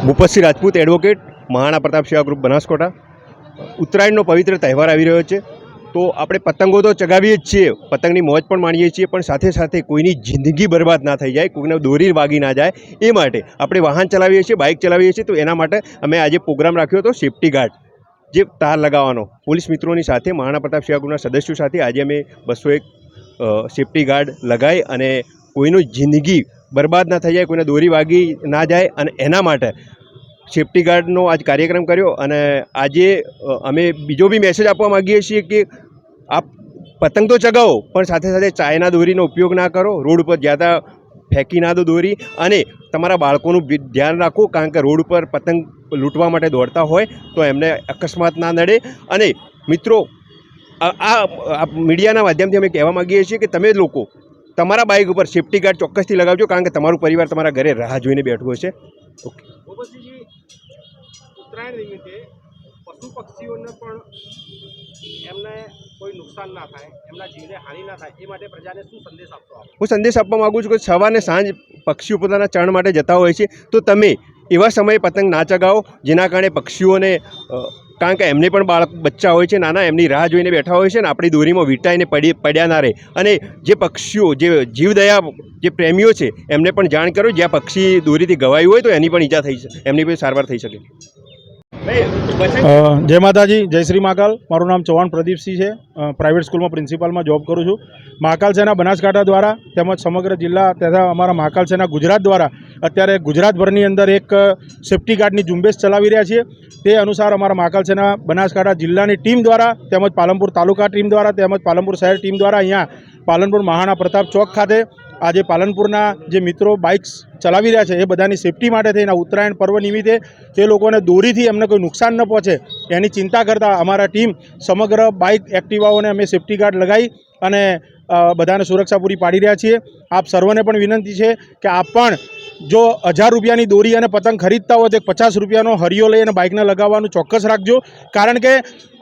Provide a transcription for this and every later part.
Bhupatsinh Rajput advocate Maharana Pratap સેવા group Banaskantha ઉત્તરાયણનો પવિત્ર તહેવાર આવી રહ્યો છે. તો આપણે પતંગો તો ચગાવીએ જ છીએ, પતંગની મોજ પણ માણીએ છીએ, પણ સાથે સાથે કોઈની જિંદગી બરબાદ ના થઈ જાય, કોઈને દોરી વાગી ના જાય, એ માટે આપણે વાહન ચલાવીએ છીએ, બાઇક ચલાવીએ છીએ, તો એના માટે અમે આજે પ્રોગ્રામ રાખ્યો હતો સેફટી ગાર્ડ, જે તાર લગાવવાનો. પોલીસ મિત્રોની સાથે મહારાણા પ્રતાપ સેવા સદસ્યો સાથે આજે અમે બસો એક સેફટી ગાર્ડ લગાવી અને કોઈનું જિંદગી બરબાદ ના થઈ જાય, કોઈને દોરી વાગી ના જાય અને એના માટે સેફટી ગાર્ડનો આજ કાર્યક્રમ કર્યો અને આજે અમે બીજો બી મેસેજ આપવા માગીએ છીએ કે આપ પતંગ તો ચગાવો, પણ સાથે સાથે ચાયના દોરીનો ઉપયોગ ના કરો, રોડ ઉપર જ્યાં ફેંકી ના દો દોરી અને તમારા બાળકોનું ધ્યાન રાખો, કારણ કે રોડ ઉપર પતંગ લૂંટવા માટે દોડતા હોય તો એમને અકસ્માત ના નડે. અને મિત્રો, આ મીડિયાના માધ્યમથી અમે કહેવા માગીએ છીએ કે તમે લોકો તમારા બાઇક ઉપર સેફટી ગાર્ડ ચોક્કસથી લગાવજો કારણ કે તમારું પરિવાર તમારા ઘરે રાહ જોઈને બેઠું હશે. ઓકે ઉત્તરાયણ નિમિત્તે પશુ પક્ષીઓને પણ એમને કોઈ નુકસાન ના થાય એમના જીવને હાનિ ના થાય એ માટે પ્રજાને શું સંદેશ આપશો હું સંદેશ આપવા માગું છું કે સવારને સાંજ પક્ષીઓ પોતાના ચણ માટે જતા હોય છે. તો તમે એવા સમયે પતંગ ના ચગાવો જેના કારણે પક્ષીઓને કારણ કે એમને પણ બાળક બચ્ચા હોય છે, નાના, એમની રાહ જોઈને બેઠા હોય છે ને આપણી દોરીમાં વીંટાઈને પડી પડ્યા ના રહે. અને જે પક્ષીઓ, જે જીવદયા, જે પ્રેમીઓ છે, એમને પણ જાણ કરો, જ્યાં પક્ષી દોરીથી ગવાયું હોય તો એની પણ ઈજા થઈ એમની પણ સારવાર થઈ શકે. જય માતાજી, જય શ્રી મહાકાલ. મારું નામ ચૌહાણ પ્રદીપસિંહ છે. પ્રાઇવેટ સ્કૂલમાં પ્રિન્સિપાલમાં જોબ કરું છું. મહાકાલ સેના બનાસકાંઠા દ્વારા તેમજ સમગ્ર જિલ્લા તથા અમારા મહાકાલ સેના ગુજરાત દ્વારા અત્યારે ગુજરાતભરની અંદર એક સેફ્ટી ગાર્ડની ઝુંબેશ ચલાવી રહ્યા છીએ. તે અનુસાર અમારા મહાકાલ સેના બનાસકાંઠા જિલ્લાની ટીમ દ્વારા તેમજ પાલનપુર તાલુકા ટીમ દ્વારા તેમજ પાલનપુર શહેર ટીમ દ્વારા અહીંયા પાલનપુર મહાણા પ્રતાપ ચોક ખાતે આજે પાલનપુરના જે મિત્રો બાઇક્સ ચલાવી રહ્યા છે, એ બધાની સેફટી માટે થઈને ઉત્તરાયણ પર્વ નિમિત્તે તે લોકોને દોરીથી એમને કોઈ નુકસાન ન પહોંચે, એની ચિંતા કરતાં અમારા ટીમ સમગ્ર બાઇક એક્ટિવાઓને અમે સેફટી ગાર્ડ લગાવી અને બધાને સુરક્ષા પૂરી પાડી રહ્યા છીએ. આપ સર્વને પણ વિનંતી છે કે આપ પણ જો હજાર રૂપિયાની દોરી અને પતંગ ખરીદતા હોય તો પચાસ રૂપિયાનો હરિયો લઈ અને બાઇકને લગાવવાનું ચોક્કસ રાખજો. કારણ કે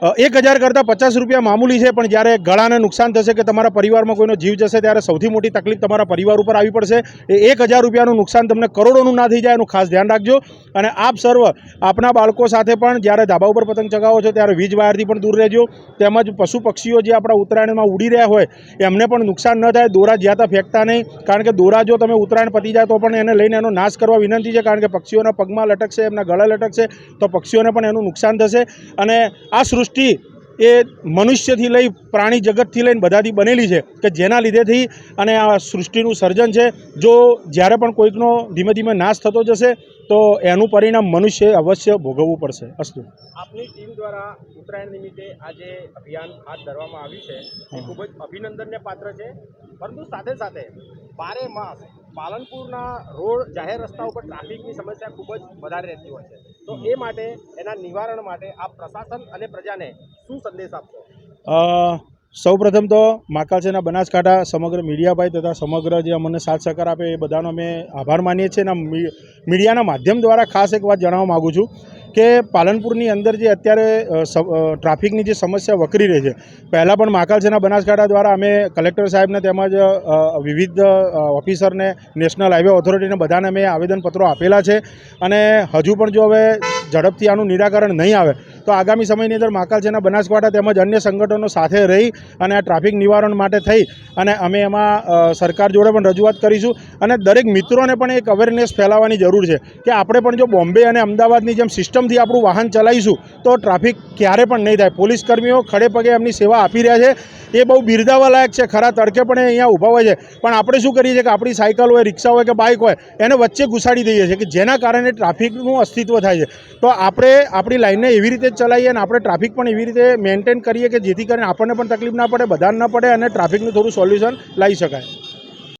એક હજાર કરતાં પચાસ રૂપિયા મામૂલી છે, પણ જ્યારે ગળાને નુકસાન થશે કે તમારા પરિવારમાં કોઈનો જીવ જશે, ત્યારે સૌથી મોટી તકલીફ તમારા પરિવાર ઉપર આવી પડશે. એ એક હજાર રૂપિયાનું નુકસાન તમને કરોડોનું ના થઈ જાય, એનું ખાસ ધ્યાન રાખજો. અને આપ સર્વ, આપના બાળકો સાથે પણ જ્યારે ધાબા ઉપર પતંગ ચગાવો છો, ત્યારે વીજ વાયરથી પણ દૂર રહેજો. તેમજ પશુ પક્ષીઓ જે આપણા ઉત્તરાયણમાં ઉડી રહ્યા હોય, એમને પણ નુકસાન ન થાય. દોરા જ્યાં ત્યાં ફેંકતા નહીં. કારણ કે દોરા જો તમે ઉત્તરાયણ પતી જાય તો પણ એને લઈને એનો નાશ કરવા વિનંતી છે. કારણ કે પક્ષીઓના પગમાં લટકશે, એમના ગળા લટકશે, તો પક્ષીઓને પણ એનું નુકસાન થશે. અને આ સૃષ્ટિ એ મનુષ્યથી લઈ પ્રાણી જગતથી લઈને બધાથી બનેલી છે કે જેના લીધેથી અને આ સૃષ્ટિનું સર્જન છે. જો જ્યારે પણ કોઈકનો ધીમે ધીમે નાશ થતો જશે તો એનું પરિણામ મનુષ્ય અવશ્ય ભોગવવું પડશે. અસ્તુ. આપની ટીમ દ્વારા ઉત્તરાયણ નિમિત્તે આ જે અભિયાન હાથ ધરવામાં આવ્યું છે. એ ખૂબ જ અભિનંદનને પાત્ર છે. પરંતુ સાથે સાથે બારે માસ પાલનપુરના રોડ જાહેર રસ્તા ઉપર ટ્રાફિકની સમસ્યા ખૂબ જ વધારે રહેતી હોય છે. તો એ માટે, એના નિવારણ માટે આપ પ્રશાસન અને પ્રજાને શું સંદેશ આપશો? સૌ પ્રથમ તો માકાલસેના બનાસકાંઠા સમગ્ર મીડિયાભાઈ તથા સમગ્ર જે અમને સાથ સહકાર આપે એ બધાનો અમે આભાર માનીએ છીએ. અને મીડિયાના માધ્યમ દ્વારા ખાસ એક વાત જણાવવા માગું છું. કે પાલનપુરની અંદર જે અત્યારે ટ્રાફિકની જે સમસ્યા વકરી રહી છે, પહેલાં પણ માકાલસેના બનાસકાંઠા દ્વારા અમે કલેક્ટર સાહેબને તેમજ વિવિધ ઓફિસરને, નેશનલ હાઈવે ઓથોરિટીને બધાને અમે આવેદનપત્રો આપેલા છે. અને હજુ પણ જો હવે ઝડપથી આનું નિરાકરણ નહીં આવે તો આગામી સમયની અંદર માકાલસેના બનાસકાંઠા તેમજ અન્ય સંગઠનો સાથે રહી અને આ ટ્રાફિક નિવારણ માટે થઈ અને અમે એમાં સરકાર જોડે પણ રજૂઆત કરીશું અને દરેક મિત્રોને પણ એક અવેરનેસ ફેલાવવાની જરૂર છે કે આપણે પણ જો બોમ્બે અને અમદાવાદની જેમ સિસ્ટમથી આપણું વાહન ચલાવીશું તો ટ્રાફિક ક્યારે પણ નહીં થાય. પોલીસ કર્મીઓ ખડે પગે એમની સેવા આપી રહ્યા છે. એ બહુ બિરદાવા લાયક છે. ખરા તડકે પણ અહીંયા ઊભા હોય છે. પણ આપણે શું કરીએ છીએ કે આપણી સાયકલ હોય, રિક્ષા હોય કે બાઇક હોય, એને વચ્ચે ઘુસાડી દઈએ છીએ કે જેના કારણે ટ્રાફિકનું અસ્તિત્વ થાય છે. તો આપણે આપણી લાઇનને એવી રીતે ચલાવીએ અને આપણે ટ્રાફિક પણ એવી રીતે મેન્ટેન કરીએ કે જેથી કરીને આપણને પણ તકલીફ ના પડે, બધાને ન પડે અને ટ્રાફિકનું થોડું સોલ્યુશન લાવી શકાય.